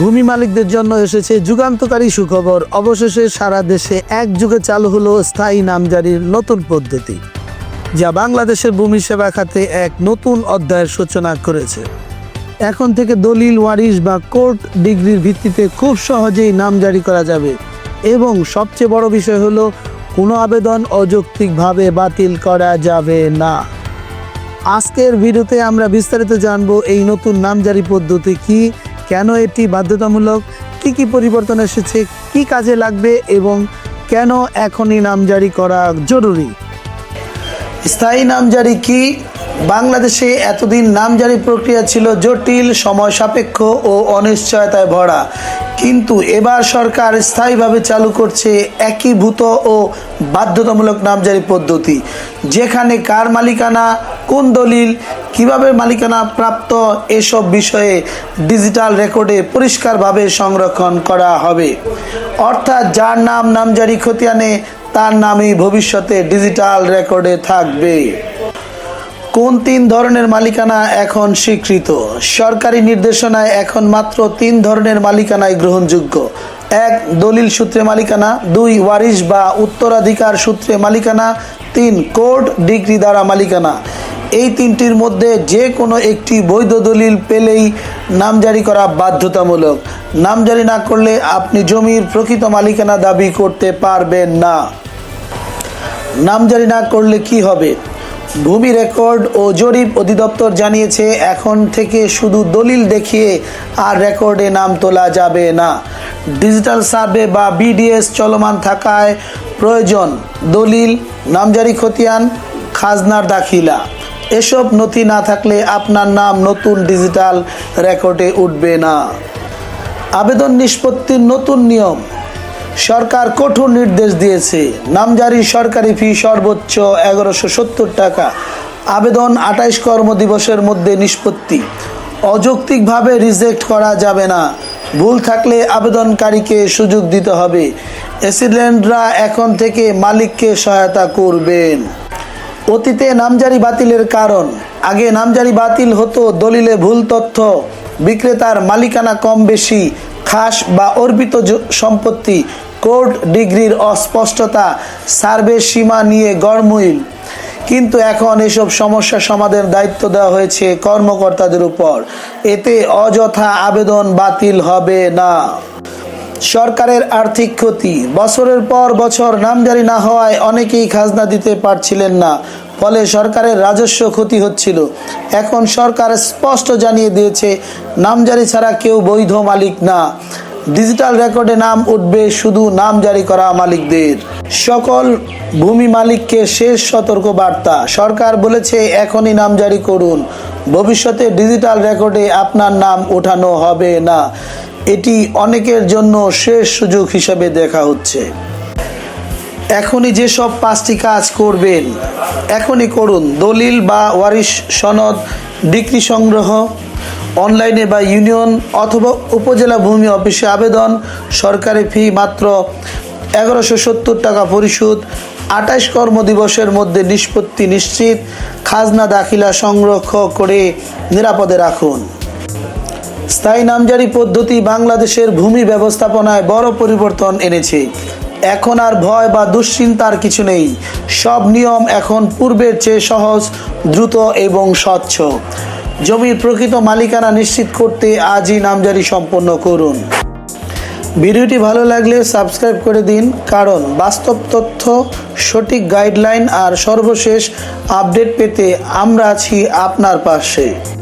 ভূমি মালিকদের জন্য এসেছে যুগান্তকারী সুখবর। অবশেষে সারা দেশে এক যুগে চালু হলো স্থায়ী নামজারির নতুন পদ্ধতি, যা বাংলাদেশের ভূমি সেবা খাতে এক নতুন অধ্যায়ের সূচনা করেছে। এখন থেকে দলিল, ওয়ারিশ বা কোর্ট ডিগ্রির ভিত্তিতে খুব সহজেই নাম জারি করা যাবে এবং সবচেয়ে বড় বিষয় হলো, কোনো আবেদন অযৌক্তিকভাবে বাতিল করা যাবে না। আজকের ভিডিওতে আমরা বিস্তারিত জানব এই নতুন নামজারি পদ্ধতি কি কেন এটি বাধ্যতামূলক? কি কি পরিবর্তন এসেছে? কি কাজে লাগবে? এবং কেন এখনই নামজারি করা জরুরি? স্থায়ী নামজারি কি? বাংলাদেশে এতদিন নামজারি প্রক্রিয়া ছিল জটিল, সময় সাপেক্ষ ও অনিশ্চয়তায় ভরা। কিন্তু এবার সরকার স্থায়ীভাবে চালু করছে একীভূত ও বাধ্যতামূলক নামজারি পদ্ধতি। যেখানে কার মালিকানা কোন দলিল, কীভাবে মালিকানা প্রাপ্ত এসব বিষয়ে ডিজিটাল রেকর্ডে পরিষ্কারভাবে সংরক্ষণ করা হবে? অর্থাৎ যার নাম নামজারি খতিয়ানে, তার নামই ভবিষ্যতে ডিজিটাল রেকর্ডে থাকবে। কোন তিন ধরনের মালিকানা এখন স্বীকৃত? সরকারি নির্দেশনায় এখন মাত্র তিন ধরনের মালিকানায় গ্রহণযোগ্য। এক, দলিল সূত্রে মালিকানা। দুই, ওয়ারিশ বা উত্তরাধিকার সূত্রে মালিকানা। তিন, কোর্ট ডিগ্রি দ্বারা মালিকানা। এই তিনটির মধ্যে যে কোনো একটি বৈধ দলিল পেলেই নামজারি করা বাধ্যতামূলক। নামজারি না করলে আপনি জমির প্রকৃত মালিকানা দাবি করতে পারবেন না। নামজারি না করলে কি হবে? ভূমি রেকর্ড ও জরিপ অধিদপ্তর জানিয়েছে, এখন থেকে শুধু দলিল দেখিয়ে আর রেকর্ডে নাম তোলা যাবে না। ডিজিটাল সার্ভে বা বিডিএস চলমান থাকায় প্রয়োজন। দলিল, নামজারি খতিয়ান, খাজনার দাখিলা। এসব নথি না থাকলে আপনার নাম নতুন ডিজিটাল রেকর্ডে উঠবে না। আবেদন নিষ্পত্তির নতুন নিয়ম। সরকার কঠোর নির্দেশ দিয়েছে। নামজারি সরকারি ফি সর্বোচ্চ এগারোশো সত্তর টাকা। আবেদন আঠাইশ কর্মদিবসের মধ্যে নিষ্পত্তি। অযৌক্তিকভাবে রিজেক্ট করা যাবে না। ভুল থাকলে আবেদনকারীকে সুযোগ দিতে হবে। এসিডেন্টরা এখন থেকে মালিককে সহায়তা করবেন। অতীতে নামজারি বাতিলের কারণ। আগে নামজারি বাতিল হতো দলিলে ভুল তথ্য। বিক্রেতার মালিকানা কম বেশি, খাস বা অর্পিত সম্পত্তি, কোর্ট ডিগ্রির অস্পষ্টতা, সার্ভে সীমা নিয়ে গড়মুইল কিন্তু এখন এসব সমস্যা সমাধানের দায়িত্ব দেওয়া হয়েছে কর্মকর্তাদের উপর। এতে অযথা আবেদন বাতিল হবে না। সরকারের আর্থিক ক্ষতি। বছরের পর বছর নামজারি না হওয়ায় অনেকেই খাজনা দিতে পারছিলেন না, ফলে সরকারের রাজস্ব ক্ষতি হচ্ছিল। এখন সরকার স্পষ্ট জানিয়ে দিয়েছে, নামজারি ছাড়া কেউ বৈধ মালিক না। ডিজিটাল রেকর্ডে নাম উঠবে শুধু নাম জারি করা মালিকদের। সকল ভূমি মালিককে শেষ সতর্ক বার্তা। সরকার বলেছে, এখনই নাম জারি করুন। ভবিষ্যতে ডিজিটাল রেকর্ডে আপনার নাম ওঠানো হবে না। এটি অনেকের জন্য শেষ সুযোগ হিসেবে দেখা হচ্ছে। এখনই যেসব পাঁচটি কাজ করবেন, এখনই করুন। দলিল বা ওয়ারিশ সনদ, ডিগ্রি সংগ্রহ, অনলাইনে বা ইউনিয়ন অথবা উপজেলা ভূমি অফিসে আবেদন, সরকারি ফি মাত্র এগারোশো সত্তর টাকা পরিশোধ, আঠাশ কর্মদিবসের মধ্যে নিষ্পত্তি নিশ্চিত, খাজনা দাখিলা সংরক্ষণ করে নিরাপদে রাখুন। স্থায়ী নামজারি পদ্ধতি বাংলাদেশের ভূমি ব্যবস্থাপনায় বড় পরিবর্তন এনেছে। এখন আর ভয় বা দুশ্চিন্তার কিছু নেই। সব নিয়ম এখন পূর্বের চেয়ে সহজ, দ্রুত এবং স্বচ্ছ। জমির প্রকৃত মালিকানা নিশ্চিত করতে আজই নামজারি সম্পন্ন করুন। ভিডিওটি ভালো লাগলে সাবস্ক্রাইব করে দিন, কারণ বাস্তব তথ্য, সঠিক গাইডলাইন আর সর্বশেষ আপডেট পেতে আমরা আছি আপনার পাশে।